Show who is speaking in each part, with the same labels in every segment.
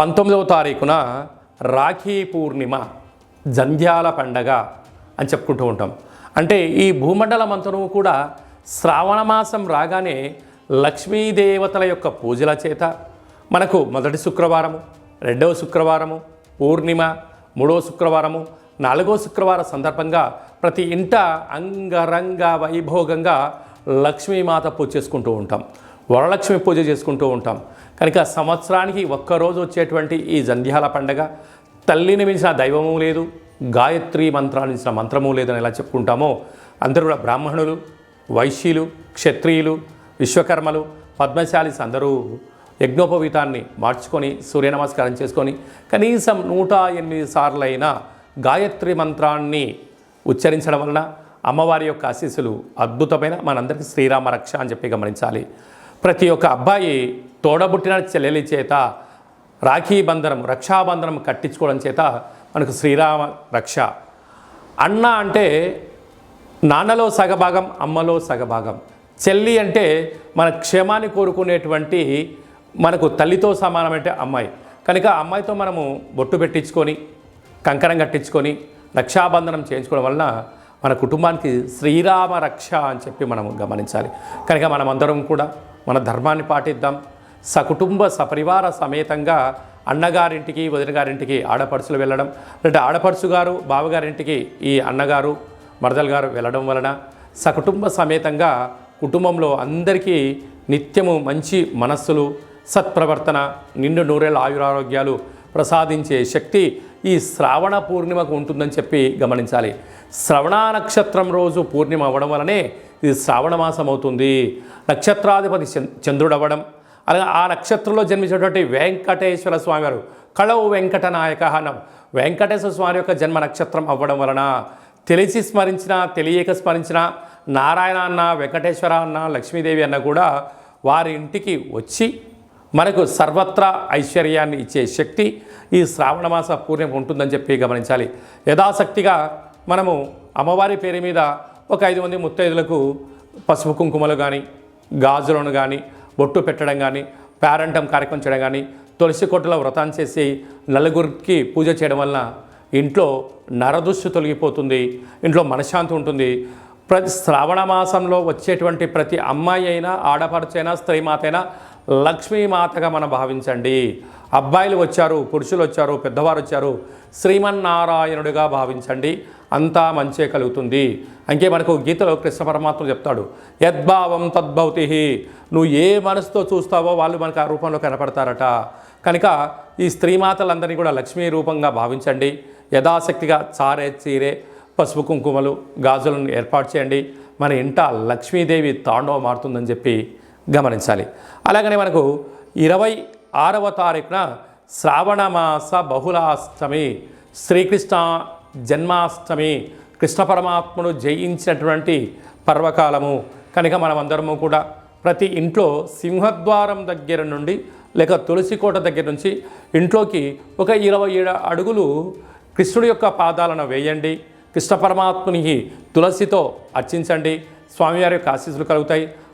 Speaker 1: పంతొమ్మిదవ తారీఖున రాఖీ పూర్ణిమ జంధ్యాల పండగ అని చెప్పుకుంటూ ఉంటాం. అంటే ఈ భూమండలం అంతను కూడా శ్రావణ మాసం రాగానే లక్ష్మీదేవతల యొక్క పూజల చేత మనకు మొదటి శుక్రవారము రెండవ శుక్రవారము పూర్ణిమ మూడవ శుక్రవారము నాలుగో శుక్రవారం సందర్భంగా ప్రతి ఇంట అంగరంగ వైభోగంగా లక్ష్మీమాత పూజ చేసుకుంటూ ఉంటాం. వరలక్ష్మి పూజ చేసుకుంటూ ఉంటాం. కనుక సంవత్సరానికి ఒక్కరోజు వచ్చేటువంటి ఈ జంధ్యాల పండగ తల్లిని మించిన దైవము లేదు గాయత్రి మంత్రాన్ని మించిన మంత్రము లేదని ఎలా చెప్పుకుంటామో అందరూ కూడా బ్రాహ్మణులు వైశ్యులు క్షత్రియులు విశ్వకర్మలు పద్మశాలిస్ అందరూ యజ్ఞోపవీతాన్ని మార్చుకొని సూర్య నమస్కారం చేసుకొని కనీసం నూట ఎనిమిది సార్లైనా గాయత్రి మంత్రాన్ని ఉచ్చరించడం వలన అమ్మవారి యొక్క ఆశీస్సులు అద్భుతమైన మనందరికీ శ్రీరామ రక్ష అని చెప్పి గమనించాలి. ప్రతి ఒక్క అబ్బాయి తోడబుట్టిన చెల్లెలి చేత రాఖీ బంధనం రక్షాబంధనం కట్టించుకోవడం చేత మనకు శ్రీరామ రక్ష. అన్న అంటే నాన్నలో సగభాగం అమ్మలో సగభాగం. చెల్లి అంటే మన క్షేమాన్ని కోరుకునేటువంటి మనకు తల్లితో సమానమైతే అమ్మాయి. కనుక అమ్మాయితో మనము బొట్టు పెట్టించుకొని కంకణం కట్టించుకొని రక్షాబంధనం చేయించుకోవడం వలన మన కుటుంబానికి శ్రీరామ రక్ష అని చెప్పి మనం గమనించాలి. కనుక మనమందరం కూడా మన ధర్మాన్ని పాటిద్దాం. సకుటుంబ సపరివార సమేతంగా అన్నగారింటికి వదినగారింటికి ఆడపడుచులు వెళ్ళడం అంటే ఆడపడుచు గారు బావగారింటికి ఈ అన్నగారు మరదలు గారు వెళ్ళడం వలన సకుటుంబ సమేతంగా కుటుంబంలో అందరికీ నిత్యము మంచి మనస్సులు సత్ప్రవర్తన నిండు నూరేళ్ళ ఆయురారోగ్యాలు ప్రసాదించే శక్తి ఈ శ్రావణ పూర్ణిమకు ఉంటుందని చెప్పి గమనించాలి. శ్రవణ నక్షత్రం రోజు పూర్ణిమ అవ్వడం వలనే ఇది శ్రావణ మాసం అవుతుంది. నక్షత్రాధిపతి చంద్రుడు అవ్వడం అలాగే ఆ నక్షత్రంలో జన్మించినటువంటి వెంకటేశ్వర స్వామి వారు. కళవు వెంకట నాయక అన్నం. వెంకటేశ్వర స్వామి యొక్క జన్మ నక్షత్రం అవ్వడం వలన తెలిసి స్మరించిన తెలియక స్మరించిన నారాయణ అన్న వెంకటేశ్వర అన్న లక్ష్మీదేవి అన్న కూడా వారి ఇంటికి వచ్చి మనకు సర్వత్రా ఐశ్వర్యాన్ని ఇచ్చే శక్తి ఈ శ్రావణ మాస పూర్ణిమ ఉంటుందని చెప్పి గమనించాలి. యథాశక్తిగా మనము అమ్మవారి పేరు మీద ఒక ఐదు మంది ముత్తైదులకు పసుపు కుంకుమలు కానీ గాజులను కానీ బొట్టు పెట్టడం కానీ పేరంటం కార్యక్రమం చేయడం కానీ తులసి కొట్టలో వ్రతం చేసి నలుగురికి పూజ చేయడం వలన ఇంట్లో నరదృష్టి తొలగిపోతుంది ఇంట్లో మనశ్శాంతి ఉంటుంది. ప్రతి శ్రావణ మాసంలో వచ్చేటువంటి ప్రతి అమ్మాయి అయినా ఆడపడుచైనా స్త్రీమాత అయినా లక్ష్మీమాతగా మనం భావించండి. అబ్బాయిలు వచ్చారు పురుషులు వచ్చారు పెద్దవారు వచ్చారు శ్రీమన్నారాయణుడిగా భావించండి. అంతా మంచే కలుగుతుంది. అంకే మనకు గీతలో కృష్ణ పరమాత్మ చెప్తాడు యద్భావం తద్భౌతి. నువ్వు ఏ మనసుతో చూస్తావో వాళ్ళు మనకు ఆ రూపంలో కనపడతారట. కనుక ఈ స్త్రీమాతలందరినీ కూడా లక్ష్మీ రూపంగా భావించండి. యథాశక్తిగా చారే చీరే పసుపు కుంకుమలు గాజులను ఏర్పాటు చేయండి. మన ఇంట లక్ష్మీదేవి తాండవ మారుతుందని చెప్పి గమనించాలి. అలాగనే మనకు ఇరవై ఆరవ తారీఖున శ్రావణమాస బహుళాష్టమి శ్రీకృష్ణ జన్మాష్టమి కృష్ణ పరమాత్ముడు జయించినటువంటి పర్వకాలము. కనుక మనమందరము కూడా ప్రతి ఇంట్లో సింహద్వారం దగ్గర నుండి లేక తులసి కోట దగ్గర నుంచి ఇంట్లోకి ఒక ఇరవై ఏడు అడుగులు కృష్ణుడి యొక్క పాదాలను వేయండి. కృష్ణ పరమాత్మునికి తులసితో అర్చించండి. స్వామివారి యొక్క ఆశీస్సులు కలుగుతాయి.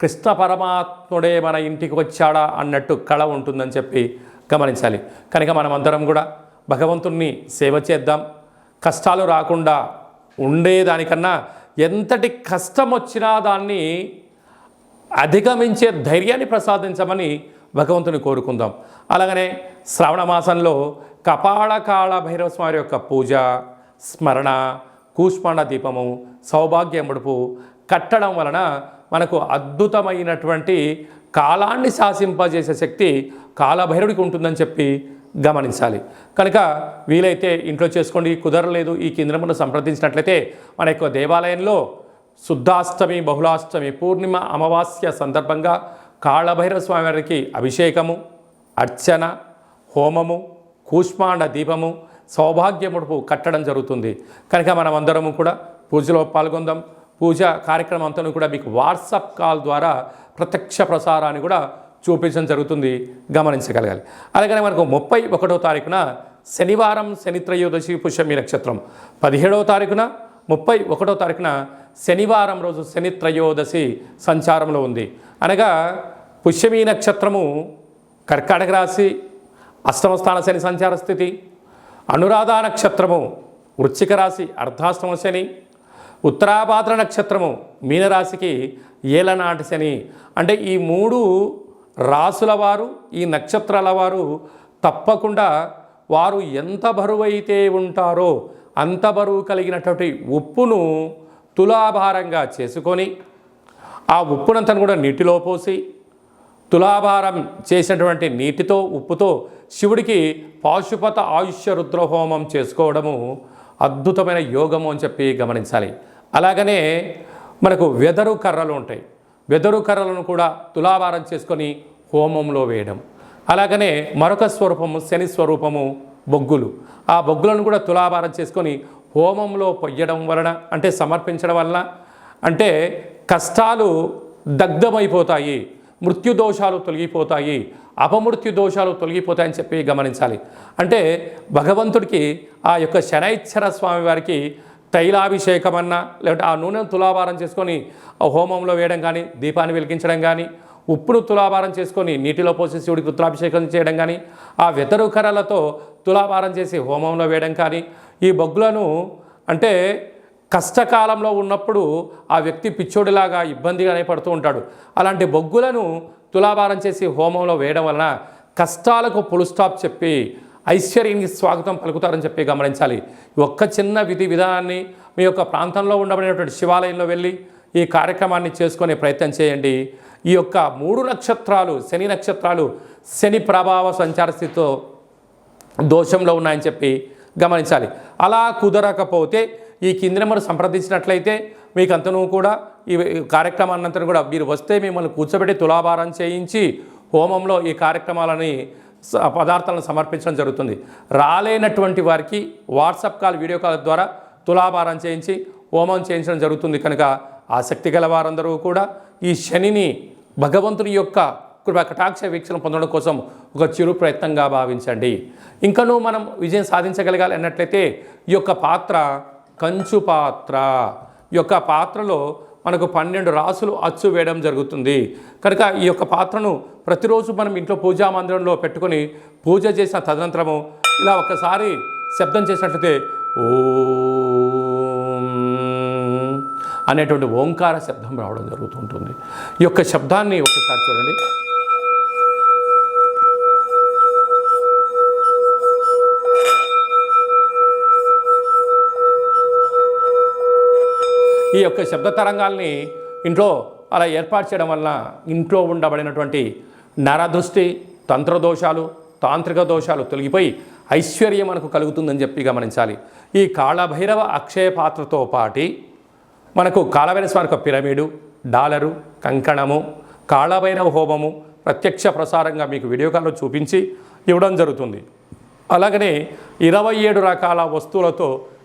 Speaker 1: కృష్ణ పరమాత్ముడే మన ఇంటికి వచ్చాడా అన్నట్టు కళ ఉంటుందని చెప్పి గమనించాలి. కనుక మనమందరం కూడా భగవంతుణ్ణి సేవ చేద్దాం. కష్టాలు రాకుండా ఉండేదానికన్నా ఎంతటి కష్టం వచ్చినా దాన్ని అధిగమించే ధైర్యాన్ని ప్రసాదించమని భగవంతుని కోరుకుందాం. అలాగనే శ్రావణ మాసంలో కపాళ కాళ భైరవ స్వామి యొక్క పూజ స్మరణ కూష్మాండ దీపము సౌభాగ్య ముడుపు కట్టడం వలన మనకు అద్భుతమైనటువంటి కాలాన్ని శాసింపజేసే శక్తి కాలభైరుడికి ఉంటుందని చెప్పి గమనించాలి. కనుక వీలైతే ఇంట్లో చేసుకోండి కుదరలేదు ఈ కేంద్రమును సంప్రదించినట్లయితే మన యొక్క దేవాలయంలో శుద్ధాష్టమి బహుళాష్టమి పూర్ణిమ అమావాస్య సందర్భంగా కాళభైరవ స్వామి వారికి అభిషేకము అర్చన హోమము కూష్మాండ దీపము సౌభాగ్యముడుపు కట్టడం జరుగుతుంది. కనుక మనం అందరము కూడా పూజలో పాల్గొందాం. పూజ కార్యక్రమం అంతా కూడా మీకు వాట్సాప్ కాల్ ద్వారా ప్రత్యక్ష ప్రసారాన్ని కూడా చూపించడం జరుగుతుంది. గమనించగలగాలి. అలాగనే మనకు ముప్పై ఒకటో తారీఖున శనివారం శని త్రయోదశి పుష్యమి నక్షత్రం. పదిహేడవ తారీఖున ముప్పై ఒకటో తారీఖున శనివారం రోజు శని త్రయోదశి సంచారంలో ఉంది. అనగా పుష్యమి నక్షత్రము కర్కాటక రాశి అష్టమ స్థాన శని సంచార స్థితి అనురాధ నక్షత్రము వృశ్చిక రాశి అర్ధాష్టమ శని ఉత్తరాభాద్ర నక్షత్రము మీనరాశికి ఏలనాటి శని. అంటే ఈ మూడు రాసుల వారు ఈ నక్షత్రాల వారు తప్పకుండా వారు ఎంత బరువైతే ఉంటారో అంత బరువు కలిగినటువంటి ఉప్పును తులాభారంగా చేసుకొని ఆ ఉప్పునంతను కూడా నీటిలో పోసి తులాభారం చేసినటువంటి నీటితో ఉప్పుతో శివుడికి పాశుపత ఆయుష్య రుద్రహోమం చేసుకోవడము అద్భుతమైన యోగము అని చెప్పి గమనించాలి. అలాగనే మనకు వెదరు కర్రలు ఉంటాయి. వెదరు కర్రలను కూడా తులాభారం చేసుకొని హోమంలో వేయడం. అలాగనే మరొక స్వరూపము శని స్వరూపము బొగ్గులు. ఆ బొగ్గులను కూడా తులాభారం చేసుకొని హోమంలో పొయ్యడం వలన అంటే సమర్పించడం వలన అంటే కష్టాలు దగ్ధమైపోతాయి మృత్యు దోషాలు తొలగిపోతాయి అపమృత్యు దోషాలు తొలగిపోతాయని చెప్పి గమనించాలి. అంటే భగవంతుడికి ఆ యొక్క శనైశ్వర స్వామి వారికి తైలాభిషేకం లేకుంటే లేదంటే ఆ నూనెను తులాభారం చేసుకొని హోమంలో వేయడం కానీ దీపాన్ని వెలిగించడం కానీ ఉప్పును తులాభారం చేసుకొని నీటిలో పోసి శివుడికి రుద్రాభిషేకం చేయడం కానీ ఆ వెతరు కర్రలతో తులాభారం చేసి హోమంలో వేయడం కానీ ఈ బొగ్గులను అంటే కష్టకాలంలో ఉన్నప్పుడు ఆ వ్యక్తి పిచ్చోడిలాగా ఇబ్బందిగానే పడుతూ ఉంటాడు. అలాంటి బొగ్గులను తులాభారం చేసి హోమంలో వేయడం వలన కష్టాలకు పులుస్టాప్ చెప్పి ఐశ్వర్యానికి స్వాగతం పలుకుతారని చెప్పి గమనించాలి. ఒక్క చిన్న విధి విధానాన్ని మీ యొక్క ప్రాంతంలో ఉండబడినటువంటి శివాలయంలో వెళ్ళి ఈ కార్యక్రమాన్ని చేసుకునే ప్రయత్నం చేయండి. ఈ యొక్క మూడు నక్షత్రాలు శని నక్షత్రాలు శని ప్రభావ సంచార స్థితితో దోషంలో ఉన్నాయని చెప్పి గమనించాలి. అలా కుదరకపోతే ఈ కింది నెంబర్ సంప్రదించినట్లయితే మీకు అంతను కూడా ఈ కార్యక్రమాన్నంతరం కూడా మీరు వస్తే మిమ్మల్ని కూర్చోబెట్టి తులాభారం చేయించి హోమంలో ఈ కార్యక్రమాలని పదార్థాలను సమర్పించడం జరుగుతుంది. రాలేనటువంటి వారికి వాట్సాప్ కాల్ వీడియో కాల్ ద్వారా తులాభారం చేయించి హోమం చేయించడం జరుగుతుంది. కనుక ఆసక్తి గల వారందరూ కూడా ఈ శనిని భగవంతుని యొక్క కృప కటాక్ష వీక్షణ పొందడం కోసం ఒక చిరు ప్రయత్నంగా భావించండి. ఇంకనూ మనం విజయం సాధించగలగాలి అన్నట్లయితే ఈ యొక్క పాత్ర కంచు పాత్ర. ఈ యొక్క పాత్రలో మనకు పన్నెండు రాసులు అచ్చు వేయడం జరుగుతుంది. కనుక ఈ యొక్క పాత్రను ప్రతిరోజు మనం ఇంట్లో పూజా మందిరంలో పెట్టుకొని పూజ చేసిన తదనంతరము ఇలా ఒక్కసారి శబ్దం చేసినట్లయితే ఓ అనేటువంటి ఓంకార శబ్దం రావడం జరుగుతుంటుంది. ఈ యొక్క శబ్దాన్ని ఒకసారి చూడండి. ఈ యొక్క శబ్ద తరంగాల్ని ఇంట్లో అలా ఏర్పాటు చేయడం వలన ఇంట్లో ఉండబడినటువంటి నరదృష్టి తంత్రదోషాలు తాంత్రిక దోషాలు తొలగిపోయి ఐశ్వర్యం మనకు కలుగుతుందని చెప్పి గమనించాలి. ఈ కాళభైరవ అక్షయ పాత్రతో పాటి మనకు కాళభైరవ స్వామి యొక్క పిరమిడు డాలరు కంకణము కాళభైరవ హోమము ప్రత్యక్ష ప్రసారంగా మీకు వీడియో కాల్లో చూపించి ఇవ్వడం జరుగుతుంది. అలాగనే ఇరవై ఏడు రకాల వస్తువులతో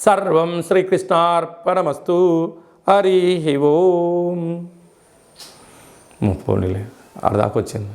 Speaker 1: సర్వం శ్రీకృష్ణార్పణమస్తు. హరి ఓం. పోనీలే అర్ధాకొచ్చింది.